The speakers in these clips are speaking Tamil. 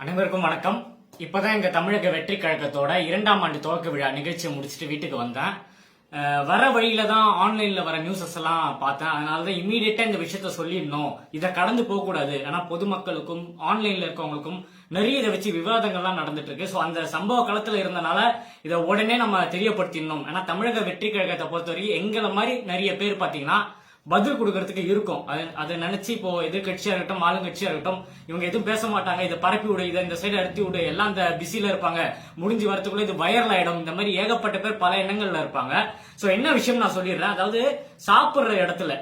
அனைவருக்கும் வணக்கம். இப்பதான் எங்க தமிழக வெற்றி கழகத்தோட இரண்டாம் ஆண்டு துவக்க விழா நிகழ்ச்சியை முடிச்சுட்டு வீட்டுக்கு வந்தேன். வர வழியில தான் ஆன்லைன்ல வர நியூஸஸ் எல்லாம் பார்த்தேன். அதனாலதான் இமீடியட்டா இந்த விஷயத்த சொல்லிடணும். இதை கடந்து போக கூடாது ஏன்னா பொதுமக்களுக்கும் ஆன்லைன்ல இருக்கவங்களுக்கும் நிறைய இதை வச்சு விவாதங்கள்லாம் நடந்துட்டு இருக்கு ஸோ அந்த சம்பவ களத்துல இருந்தனால இதை உடனே நம்ம தெரியப்படுத்திடணும். ஏன்னா தமிழக வெற்றி கழகத்தை பொறுத்தவரைக்கும் எங்களை மாதிரி நிறைய பேர் பாத்தீங்கன்னா பதில் கொடுக்கறதுக்கு இருக்கும். அதை அதை நினைச்சு இப்போ எதிர்கட்சியா இருக்கட்டும் ஆளுங்கட்சியா இருக்கட்டும் இவங்க எதுவும் பேச மாட்டாங்க. இதை பரப்பி விடு இதை இந்த சைடு அடுத்து விடு எல்லாம் இந்த பிஸியில இருப்பாங்க. முடிஞ்சு வரத்துக்குள்ள இது வைரல் ஆயிடும். இந்த மாதிரி ஏகப்பட்ட பேர் பல எண்ணங்கள்ல இருப்பாங்க. சோ என்ன விஷயம் நான் சொல்லிடுறேன். அதாவது சாப்பிடுற இடத்துல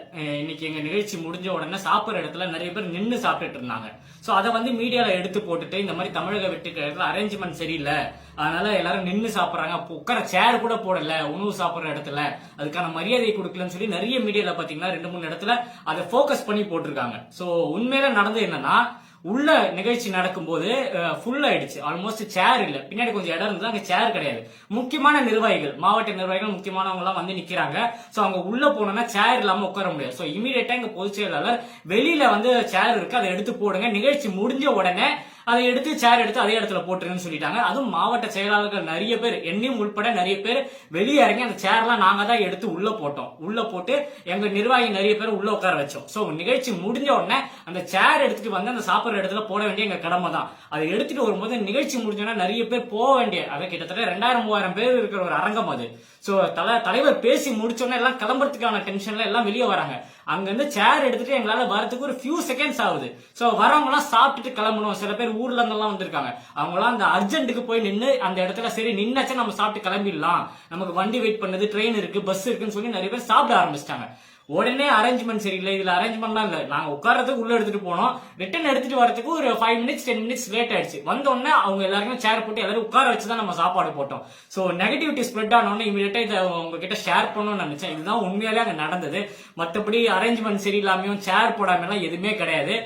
இன்னைக்கு எங்க நிகழ்ச்சி முடிஞ்ச உடனே சாப்பிடுற இடத்துல நிறைய பேர் நின்று சாப்பிட்டுட்டு இருந்தாங்க. சோ அதை வந்து மீடியால எடுத்து போட்டுட்டு இந்த மாதிரி தமிழக வெற்றி அரேஞ்ச்மெண்ட் சரியில்லை. அதனால எல்லாரும் நின்று சாப்பிடுறாங்க. உட்கார சேர் கூட போடல உணவு சாப்பிடுற இடத்துல. அதுக்கான மரியாதை கொடுக்கலன்னு சொல்லி நிறைய மீடியால பாத்தீங்கன்னா ரெண்டு மூணு இடத்துல அதை ஃபோக்கஸ் பண்ணி போட்டிருக்காங்க. ஸோ உண்மையில நடந்தது என்னன்னா உள்ள நிகழ்ச்சி நடக்கும்போது ஃபுல் ஆயிடுச்சு. ஆல்மோஸ்ட் சேர் இல்லை. பின்னாடி கொஞ்சம் இடம் இருந்தது அங்கே சேர் கிடையாது. முக்கியமான நிர்வாகிகள் மாவட்ட நிர்வாகிகள் முக்கியமானவங்கலாம் வந்து நிற்கிறாங்க ஸோ அவங்க உள்ள போனோம்னா சேர் இல்லாமல் உட்கார முடியாது. ஸோ இமீடியட்டா எங்க பொதுச் செயலாளர் வெளியில வந்து சேர் இருக்கு அதை எடுத்து போடுங்க. நிகழ்ச்சி முடிஞ்ச உடனே அதை எடுத்து சேர் எடுத்து அதே இடத்துல போட்டுருன்னு சொல்லிட்டாங்க. அதுவும் மாவட்ட செயலாளர்கள் நிறைய பேர் என்னையும் உட்பட நிறைய பேர் வெளியே இறங்கி அந்த சேர்லாம் நாங்க தான் எடுத்து உள்ள போட்டோம். உள்ள போட்டு எங்க நிர்வாகி நிறைய பேர் உள்ள உட்கார வச்சோம். சோ நிகழ்ச்சி முடிஞ்ச உடனே அந்த சேர் எடுத்துட்டு வந்து அந்த சாப்பிட்ற இடத்துல போட வேண்டிய எங்க கடமை தான். அதை எடுத்துட்டு வரும்போது நிகழ்ச்சி முடிஞ்சோன்னா நிறைய பேர் போக வேண்டிய அதை கிட்டத்தட்ட ரெண்டாயிரம் மூவாயிரம் பேர் இருக்கிற ஒரு அரங்கம் அது. சோ தல தலைவர் பேசி முடிச்சோன்னே எல்லாம் கிளம்புறதுக்கான டென்ஷன்ல எல்லாம் வெளியே வராங்க. அங்க இருந்து சேர் எடுத்துட்டு எங்களால வரத்துக்கு ஒரு ஃபியூ செகண்ட்ஸ் ஆகுது. சோ வரவங்க எல்லாம் சாப்பிட்டுட்டு கிளம்பணும். சில பேர் ஊர்ல இருந்தெல்லாம் வந்திருக்காங்க. அவங்களாம் அந்த அர்ஜென்ட்டுக்கு போய் நின்று அந்த இடத்துல சரி நின்னாச்சும் நம்ம சாப்பிட்டு கிளம்பிடலாம். நமக்கு வண்டி வெயிட் பண்ணுது ட்ரெயின் இருக்கு பஸ் இருக்குன்னு சொல்லி நிறைய பேர் சாப்பிட ஆரம்பிச்சிட்டாங்க. உடனே அரேஞ்ச்மெண்ட் சரியில்லை. இதுல அரேஞ்ச்மெண்ட்லாம் இல்லை. நாங்க உட்காரத்துக்கு உள்ள எடுத்துட்டு போனோம். ரிட்டர்ன் எடுத்துட்டு வரதுக்கு ஒரு five minutes ten minutes late ஆயிடுச்சு. வந்த உடனே அவங்க எல்லாருமே சேர் போட்டு எல்லாரும் உட்கார வச்சு தான் நம்ம சாப்பாடு போட்டோம். சோ நெகட்டிவிட்டி ஸ்ப்ரெட் ஆனோடனே இமீடியட்டா இதை உங்ககிட்ட ஷேர் பண்ணணும்னு நினைச்சேன். இதுதான் உண்மையாலே அங்க நடந்தது. மத்தபடி அரேஞ்ச்மெண்ட் சரியில்லாமையும் சேர் போடாம எல்லாம் எதுவுமே கிடையாது.